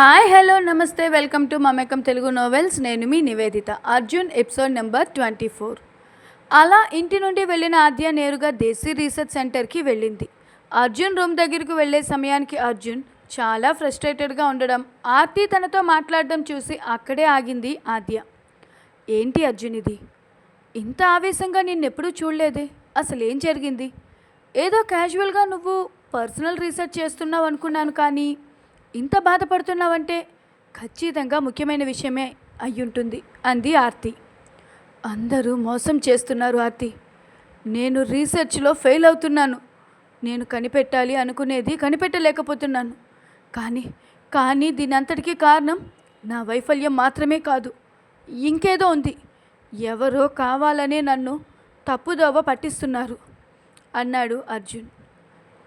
Hi hello నమస్తే welcome to Mamekam Telugu novels. నేను మీ Nivedita Arjun episode number twenty four. అలా ఇంటి నుండి వెళ్ళిన ఆద్య నేరుగా దేశీ రీసెర్చ్ సెంటర్కి వెళ్ళింది. అర్జున్ రూమ్ దగ్గరికి వెళ్ళే సమయానికి అర్జున్ చాలా ఫ్రస్ట్రేటెడ్గా ఉండడం ఆర్తి తనతో మాట్లాడడం చూసి అక్కడే ఆగింది ఆద్య. ఏంటి అర్జున్ ఇది? ఇంత ఆవేశంగా నిన్నెప్పుడూ చూడలేదే? అసలు ఏం జరిగింది? ఏదో క్యాజువల్గా నువ్వు పర్సనల్ రీసెర్చ్ చేస్తున్నావు అనుకున్నాను కానీ ఇంత బాధపడుతున్నావంటే ఖచ్చితంగా ముఖ్యమైన విషయమే అయ్యుంటుంది అంది ఆర్తి. అందరూ మోసం చేస్తున్నారు ఆర్తి. నేను రీసెర్చ్లో ఫెయిల్ అవుతున్నాను. నేను కనిపెట్టాలి అనుకునేది కనిపెట్టలేకపోతున్నాను. కానీ కానీ దీని అంతటికీ కారణం నా వైఫల్యం మాత్రమే కాదు. ఇంకేదో ఉంది. ఎవరో కావాలనే నన్ను తప్పుదోవ పట్టిస్తున్నారు అన్నాడు అర్జున్.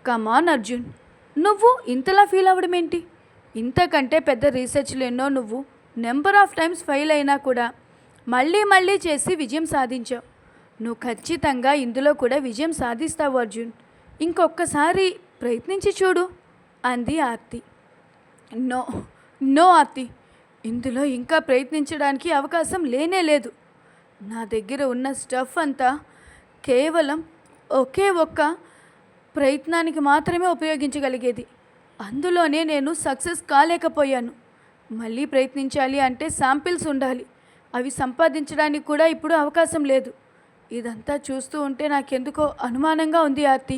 కమాన్ అర్జున్ నువ్వు ఇంతలా ఫీల్ అవ్వడం ఏంటి ఇంతకంటే పెద్ద రీసెర్చ్లు ఎన్నో నువ్వు. నెంబర్ ఆఫ్ టైమ్స్ ఫెయిల్ అయినా కూడా మళ్ళీ మళ్ళీ చేసి విజయం సాధించావు. నువ్వు ఖచ్చితంగా ఇందులో కూడా విజయం సాధిస్తావు అర్జున్. ఇంకొకసారి ప్రయత్నించి చూడు అంది ఆర్తి. No no Aarti. ఇందులో ఇంకా ప్రయత్నించడానికి అవకాశం లేనే లేదు. నా దగ్గర ఉన్న స్టఫ్ అంతా కేవలం ఒకే ఒక్క ప్రయత్నానికి మాత్రమే ఉపయోగించగలిగేది. అందులోనే నేను సక్సెస్ కాలేకపోయాను. మళ్ళీ ప్రయత్నించాలి అంటే శాంపిల్స్ ఉండాలి. అవి సంపాదించడానికి కూడా ఇప్పుడు అవకాశం లేదు. ఇదంతా చూస్తూ ఉంటే నాకెందుకో అనుమానంగా ఉంది ఆర్తి.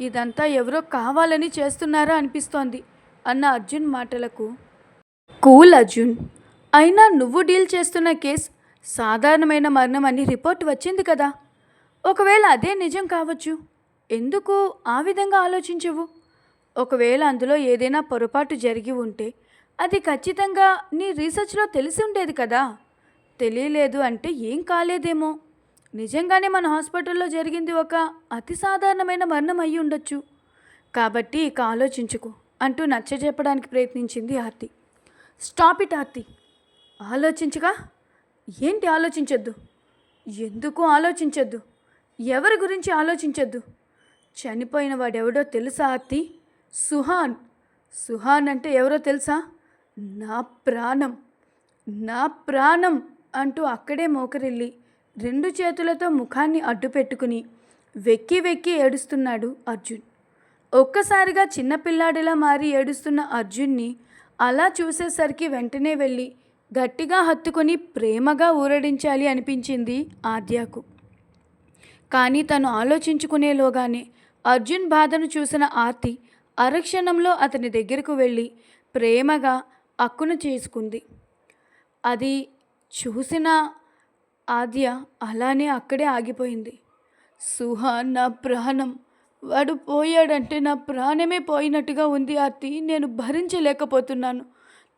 ఇదంతా ఎవరో కావాలని చేస్తున్నారా అనిపిస్తోంది అన్న అర్జున్ మాటలకు. కూల్ అర్జున్! అయినా నువ్వు డీల్ చేస్తున్న కేస్ సాధారణమైన మరణం అని రిపోర్ట్ వచ్చింది కదా? ఒకవేళ అదే నిజం కావచ్చు ఎందుకు ఆ విధంగా ఆలోచించవు? ఒకవేళ అందులో ఏదైనా పొరపాటు జరిగి ఉంటే అది ఖచ్చితంగా నీ రీసెర్చ్లో తెలిసి ఉండేది కదా. తెలియలేదు అంటే ఏం కాలేదేమో. నిజంగానే మన హాస్పిటల్లో జరిగింది ఒక అతి సాధారణమైన మరణం అయి ఉండొచ్చు. కాబట్టి ఇక ఆలోచించుకో అంటూ నచ్చజెప్పడానికి ప్రయత్నించింది ఆర్తి స్టాప్ ఇట్ ఆర్తి ఆలోచించగా? ఏంటి ఆలోచించొద్దు? ఎందుకు ఆలోచించొద్దు? ఎవరి గురించి ఆలోచించొద్దు? చనిపోయిన వాడెవడో తెలుసా ఆర్తి సుహాన్. సుహాన్ అంటే ఎవరో తెలుసా? నా ప్రాణం. నా ప్రాణం అంటూ అక్కడే మోకరిల్లి రెండు చేతులతో ముఖాన్ని అడ్డు పెట్టుకుని వెక్కి వెక్కి ఏడుస్తున్నాడు అర్జున్. ఒక్కసారిగా చిన్నపిల్లాడిలా మారి ఏడుస్తున్న అర్జున్ని అలా చూసేసరికి వెంటనే వెళ్ళి గట్టిగా హత్తుకొని ప్రేమగా ఊరడించాలి అనిపించింది ఆద్యాకు. కానీ తను ఆలోచించుకునేలోగానే అర్జున్ బాధను చూసిన ఆర్తి అరక్షణంలో అతని దగ్గరకు వెళ్ళి ప్రేమగా అక్కును చేసుకుంది. అది చూసిన ఆద్య అలానే అక్కడే ఆగిపోయింది. సుహాన్ నా ప్రాణం. వాడు పోయాడంటే నా ప్రాణమే పోయినట్టుగా ఉంది ఆర్తి. నేను భరించలేకపోతున్నాను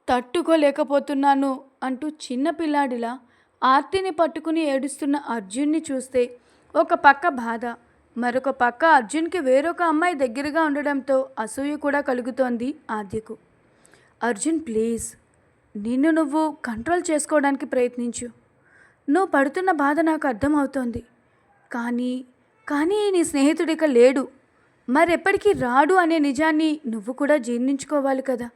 తట్టుకోలేకపోతున్నాను అంటూ చిన్నపిల్లాడిలా ఆర్తిని పట్టుకుని ఏడుస్తున్న అర్జున్ని చూస్తే ఒక పక్క బాధ. మరొక పక్క అర్జున్కి వేరొక అమ్మాయి దగ్గరగా ఉండడంతో అసూయ కూడా కలుగుతోంది ఆద్యకు. అర్జున్ ప్లీజ్ నిన్ను నువ్వు కంట్రోల్ చేసుకోవడానికి ప్రయత్నించు. నువ్వు పడుతున్న బాధ నాకు అర్థమవుతోంది. కానీ కానీ నీ స్నేహితుడిక లేడు. మరెప్పటికీ రాడు అనే నిజాన్ని నువ్వు కూడా జీర్ణించుకోవాలి కదా.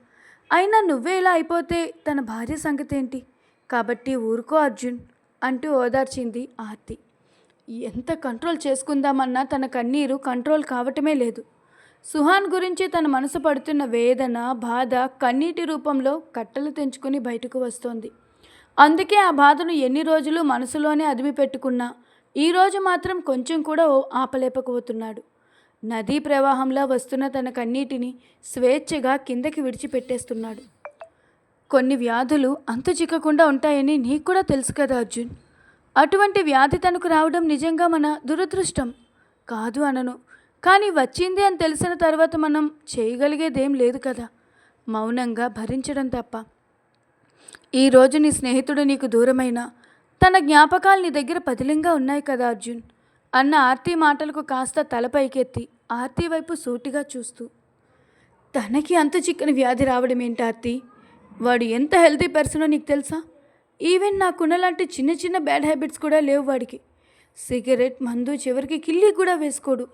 అయినా నువ్వే ఇలా అయిపోతే తన భార్య సంగతి ఏంటి కాబట్టి ఊరుకో అర్జున్ అంటూ ఓదార్చింది ఆర్తి. ఎంత కంట్రోల్ చేసుకుందామన్నా తన కన్నీరు కంట్రోల్ కావటమే లేదు. సుహాన్ గురించి తన మనసు పడుతున్న వేదన బాధ కన్నీటి రూపంలో కట్టలు తెంచుకుని బయటకు వస్తోంది. అందుకే ఆ బాధను ఎన్ని రోజులు మనసులోనే అదిమి పెట్టుకున్నా ఈరోజు మాత్రం కొంచెం కూడా ఓ నదీ ప్రవాహంలా వస్తున్న తన కన్నీటిని స్వేచ్ఛగా కిందకి విడిచిపెట్టేస్తున్నాడు. కొన్ని వ్యాధులు అంతు చిక్కకుండా ఉంటాయని నీకు కూడా తెలుసు కదా అర్జున్. అటువంటి వ్యాధి తనకు రావడం నిజంగా మన దురదృష్టం. కాదు అనను. కానీ వచ్చింది అని తెలిసిన తర్వాత మనం చేయగలిగేదేం లేదు కదా. మౌనంగా భరించడం తప్ప. ఈరోజు నీ స్నేహితుడు నీకు దూరమైన తన జ్ఞాపకాలు నీ దగ్గర పదిలంగా ఉన్నాయి కదా అర్జున్. అన్న ఆర్తి మాటలకు కాస్త తల పైకెత్తి ఆర్తి వైపు సూటిగా చూస్తూ. తనకి అంత చిక్కని వ్యాధి రావడం ఏంటి ఆర్తి? వాడు ఎంత హెల్తీ పర్సనో నీకు తెలుసా? ఈవెన్ నాకున్నలాంటి చిన్న చిన్న బ్యాడ్ హ్యాబిట్స్ కూడా లేవు వాడికి. సిగరెట్ మందు చివరికి కిల్లి కూడా వేసుకోడు.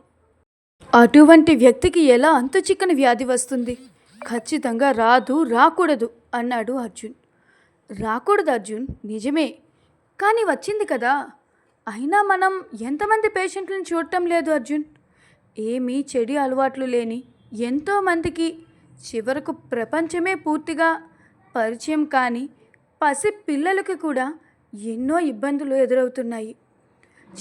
అటువంటి వ్యక్తికి ఎలా అంత చిక్కని వ్యాధి వస్తుంది? ఖచ్చితంగా రాదు రాకూడదు అన్నాడు అర్జున్. రాకూడదు అర్జున్ నిజమే. కానీ వచ్చింది కదా. అయినా మనం ఎంతమంది పేషెంట్లను చూడటం లేదు అర్జున్? ఏమీ చెడు అలవాట్లు లేని ఎంతోమందికి చివరకు ప్రపంచమే పూర్తిగా పరిచయం కానీ పసి పిల్లలకు కూడా ఎన్నో ఇబ్బందులు ఎదురవుతున్నాయి.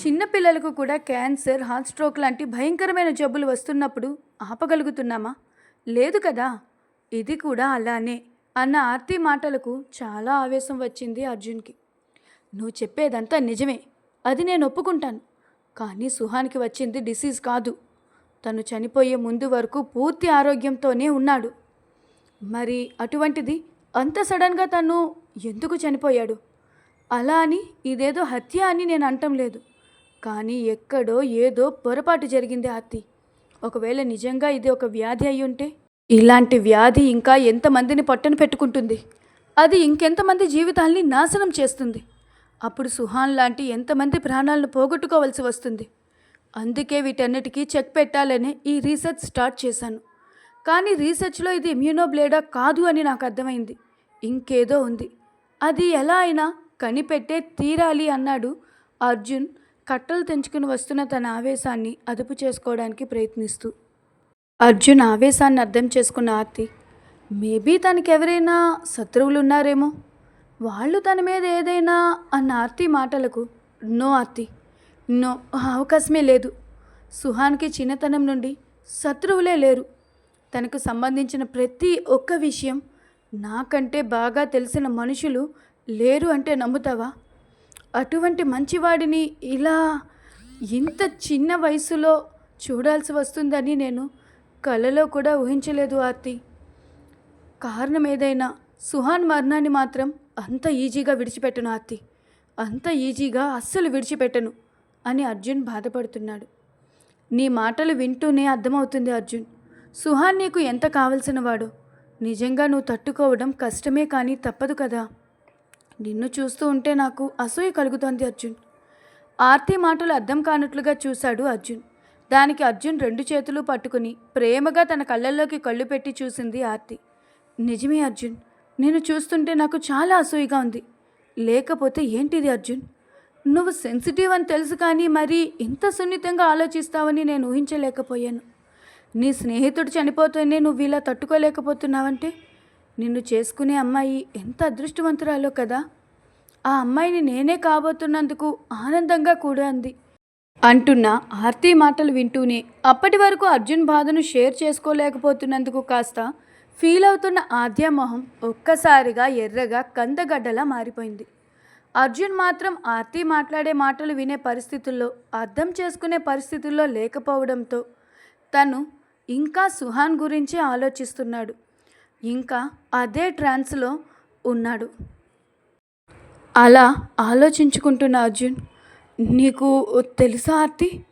చిన్న పిల్లలకు కూడా క్యాన్సర్ హార్ట్ స్ట్రోక్ లాంటి భయంకరమైన జబ్బులు వస్తున్నప్పుడు ఆపగలుగుతున్నామా? లేదు కదా. ఇది కూడా అలానే అన్న ఆర్తి మాటలకు చాలా ఆవేశం వచ్చింది అర్జున్కి. నువ్వు చెప్పేదంతా నిజమే. అది నేను ఒప్పుకుంటాను. కానీ సుహానికి వచ్చింది డిసీజ్ కాదు. తను చనిపోయే ముందు వరకు పూర్తి ఆరోగ్యంతోనే ఉన్నాడు. మరి అటువంటిది అంత సడన్గా తను ఎందుకు చనిపోయాడు? అలా అని ఇదేదో హత్య అని నేను అంటం లేదు. కానీ ఎక్కడో ఏదో పొరపాటు జరిగింది హత్య ఒకవేళ నిజంగా ఇది ఒక వ్యాధి అయి ఉంటే? ఇలాంటి వ్యాధి ఇంకా ఎంతమందిని పట్టన పెట్టుకుంటుంది? అది ఇంకెంతమంది జీవితాల్ని నాశనం చేస్తుంది? అప్పుడు సుహాన్ లాంటి ఎంతమంది ప్రాణాలను పోగొట్టుకోవాల్సి వస్తుంది? అందుకే వీటన్నిటికీ చెక్ పెట్టాలనే ఈ రీసెర్చ్ స్టార్ట్ చేశాను. కానీ రీసెర్చ్లో ఇది ఇమ్యూనోబ్లేడా కాదు అని నాకు అర్థమైంది. ఇంకేదో ఉంది. అది ఎలా అయినా కనిపెట్టే తీరాలి అన్నాడు అర్జున్ కట్టలు తెంచుకుని వస్తున్న తన ఆవేశాన్ని అదుపు చేసుకోవడానికి ప్రయత్నిస్తూ. అర్జున్ ఆవేశాన్ని అర్థం చేసుకున్న ఆర్తి మేబీ తనకి ఎవరైనా శత్రువులు ఉన్నారేమో వాళ్ళు తన మీద ఏదైనా అన్న ఆర్తి మాటలకు నో ఆర్తి నో అవకాశమే లేదు. సుహాన్కి చిన్నతనం నుండి శత్రువులే లేరు. తనకు సంబంధించిన ప్రతి ఒక్క విషయం నాకంటే బాగా తెలిసిన మనుషులు లేరు అంటే నమ్ముతావా? అటువంటి మంచివాడిని ఇలా ఇంత చిన్న వయసులో చూడాల్సి వస్తుందని నేను కలలో కూడా ఊహించలేదు ఆర్తి. కారణం ఏదైనా సుహాన్ మరణాన్ని మాత్రం అంత ఈజీగా విడిచిపెట్టను ఆర్తి. అంత ఈజీగా అస్సలు విడిచిపెట్టను అని అర్జున్ బాధపడుతున్నాడు. నీ మాటలు వింటూనే అర్థమవుతుంది అర్జున్. సుహాన్ నీకు ఎంత కావలసిన వాడో నిజంగా నువ్వు తట్టుకోవడం కష్టమే కానీ తప్పదు కదా. నిన్ను చూస్తూ ఉంటే నాకు అసూయ కలుగుతోంది అర్జున్. ఆర్తి మాటలు అర్థం కానట్లుగా చూశాడు అర్జున్. దానికి అర్జున్ రెండు చేతులు పట్టుకుని ప్రేమగా తన కళ్ళల్లోకి కళ్ళు పెట్టి చూసింది ఆర్తి. నిజమే అర్జున్ నేను చూస్తుంటే నాకు చాలా అసూయగా ఉంది. లేకపోతే ఏంటిది అర్జున్? నువ్వు సెన్సిటివ్ అని తెలుసు కానీ మరీ ఇంత సున్నితంగా ఆలోచిస్తావని నేను ఊహించలేకపోయాను. నీ స్నేహితుడు చనిపోతూనే నువ్వు ఇలా తట్టుకోలేకపోతున్నావంటే? నిన్ను చేసుకునే అమ్మాయి ఎంత అదృష్టవంతురాలో కదా? ఆ అమ్మాయిని నేనే కాబోతున్నందుకు ఆనందంగా కూడా అంది. అంటున్న ఆర్తి మాటలు వింటూనే అప్పటి వరకు అర్జున్ బాధను షేర్ చేసుకోలేకపోతున్నందుకు కాస్త ఫీల్ అవుతున్న ఆద్య మొహం ఒక్కసారిగా ఎర్రగా కందగడ్డలా మారిపోయింది. అర్జున్ మాత్రం ఆర్తి మాట్లాడే మాటలు వినే పరిస్థితుల్లో అర్థం చేసుకునే పరిస్థితుల్లో లేకపోవడంతో తను ఇంకా సుహాన్ గురించి ఆలోచిస్తున్నాడు. ఇంకా అదే ట్రాన్స్లో ఉన్నాడు. అలా ఆలోచించుకుంటున్న అర్జున్ నీకు తెలుసా ఆర్తి?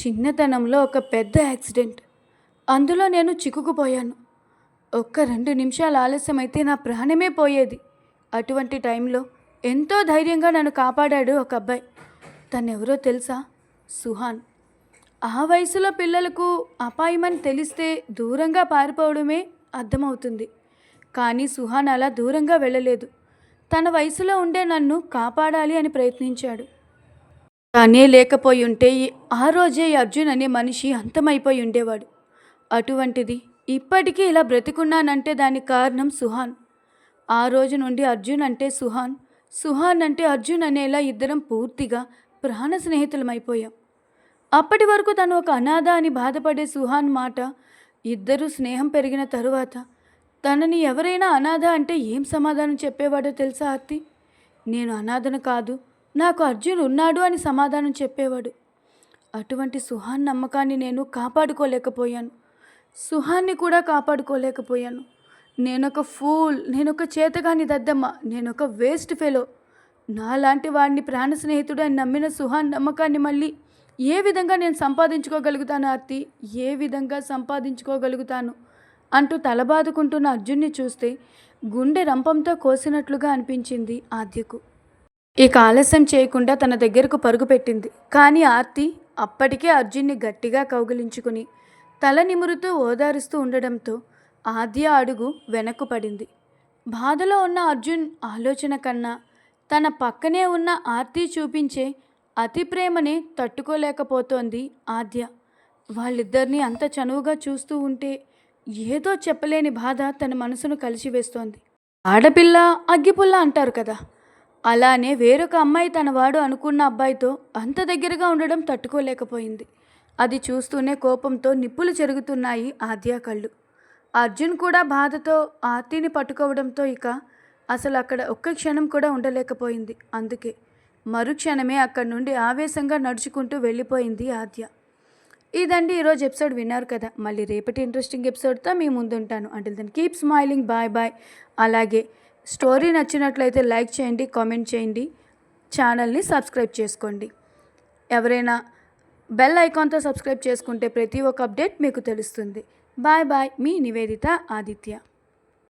చిన్నతనంలో ఒక పెద్ద యాక్సిడెంట్. అందులో నేను చిక్కుకుపోయాను. ఒక్క రెండు నిమిషాలు ఆలస్యమైతే నా ప్రాణమే పోయేది. అటువంటి టైంలో ఎంతో ధైర్యంగా నన్ను కాపాడాడు ఒక అబ్బాయి. తనెవరో తెలుసా? సుహాన్. ఆ వయసులో పిల్లలకు అపాయమని తెలిస్తే దూరంగా పారిపోవడమే అర్థమవుతుంది. కానీ సుహాన్ అలా దూరంగా వెళ్ళలేదు. తన వయసులో ఉండే నన్ను కాపాడాలి అని ప్రయత్నించాడు. కానీ లేకపోయి ఉంటే ఆ రోజే అర్జున్ అనే మనిషి అంతమైపోయి ఉండేవాడు. అటువంటిది ఇప్పటికీ ఇలా బ్రతికున్నానంటే దానికి కారణం సుహాన్. ఆ రోజు నుండి అర్జున్ అంటే సుహాన్. సుహాన్ అంటే అర్జున్ అనేలా ఇద్దరం పూర్తిగా ప్రాణ స్నేహితులమైపోయాం అప్పటి వరకు తను ఒక అనాథ అని బాధపడే సుహాన్ మాట ఇద్దరు స్నేహం పెరిగిన తరువాత తనని ఎవరైనా అనాథ అంటే ఏం సమాధానం చెప్పేవాడో తెలుసా అత్తి? నేను అనాథను కాదు నాకు అర్జున్ ఉన్నాడు అని సమాధానం చెప్పేవాడు. అటువంటి సుహాన్ నమ్మకాన్ని నేను కాపాడుకోలేకపోయాను. సుహాన్ని కూడా కాపాడుకోలేకపోయాను. నేనొక ఫూల్ నేనొక చేతగాని దద్దమ్మ నేనొక వేస్ట్ ఫెలో. నాలాంటి వాడిని ప్రాణ స్నేహితుడు అని నమ్మిన సుహాన్ నమ్మకాన్ని మళ్ళీ ఏ విధంగా నేను సంపాదించుకోగలుగుతాను ఆర్తి? ఏ విధంగా సంపాదించుకోగలుగుతాను? అంటూ తలబాదుకుంటున్న అర్జున్ని చూస్తే గుండె రంపంతో కోసినట్లుగా అనిపించింది ఆద్యకు. ఇక ఆలస్యం చేయకుండా తన దగ్గరకు పరుగు పెట్టింది. కానీ ఆర్తి అప్పటికే అర్జున్ని గట్టిగా కౌగిలించుకుని తల నిమురుతూ ఓదారుస్తూ ఉండడంతో ఆద్య అడుగు వెనక్కు పడింది. బాధలో ఉన్న అర్జున్ ఆలోచన కన్నా తన పక్కనే ఉన్న ఆర్తి చూపించే అతి ప్రేమని తట్టుకోలేకపోతోంది ఆద్య. వాళ్ళిద్దరినీ అంత చనువుగా చూస్తూ ఉంటే ఏదో చెప్పలేని బాధ తన మనసును కలిసివేస్తోంది. ఆడపిల్ల అగ్గిపుల్ల అంటారు కదా. అలానే వేరొక అమ్మాయి తన వాడు అనుకున్న అబ్బాయితో అంత దగ్గరగా ఉండడం తట్టుకోలేకపోయింది. అది చూస్తూనే కోపంతో నిప్పులు చెరుగుతున్నాయి ఆద్య కళ్ళు. అర్జున్ కూడా బాధతో ఆర్తిని పట్టుకోవడంతో ఇక అసలు అక్కడ ఒక్క క్షణం కూడా ఉండలేకపోయింది. అందుకే మరుక్షణమే అక్కడి నుండి ఆవేశంగా నడుచుకుంటూ వెళ్ళిపోయింది ఆద్య. ఇదండి ఈరోజు ఎపిసోడ్ విన్నారు కదా. మళ్ళీ రేపటి ఇంట్రెస్టింగ్ ఎపిసోడ్తో మీ ముందుంటాను. అంటే then keep smiling bye bye అలాగే స్టోరీ నచ్చినట్లయితే లైక్ చేయండి కామెంట్ చేయండి ఛానల్ని సబ్స్క్రైబ్ చేసుకోండి. ఎవరైనా బెల్ ఐకాన్తో సబ్స్క్రైబ్ చేసుకుంటే ప్రతి ఒక్క అప్డేట్ మీకు తెలుస్తుంది. బాయ్ బాయ్ మీ నివేదిత ఆదిత్య.